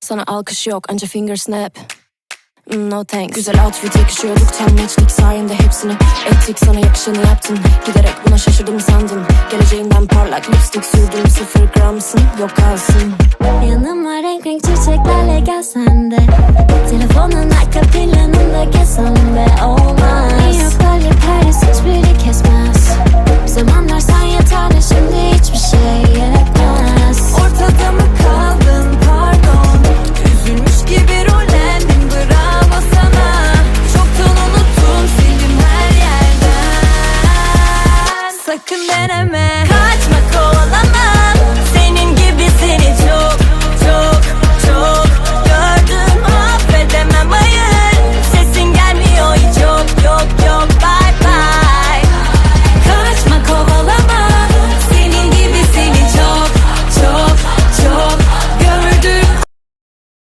Sana alkış yok anca finger snap. Mm, no thanks. Güzel outfit yakışıyorduk tam matchlik sayende hepsini Ettik. Sana yakışanı yaptın Giderek buna şaşırdım sandın. Geleceğinden parlak lipstick sürdüm Sıfır gramsın yok kalsın. Yanıma renk renk çiçeklerle gel sen de. Telefonun arka planında gezsem be olmaz. Yok böyle perdesiz kesmez. Zamanlar sen yatağına şimdi hiçbir şey And then I met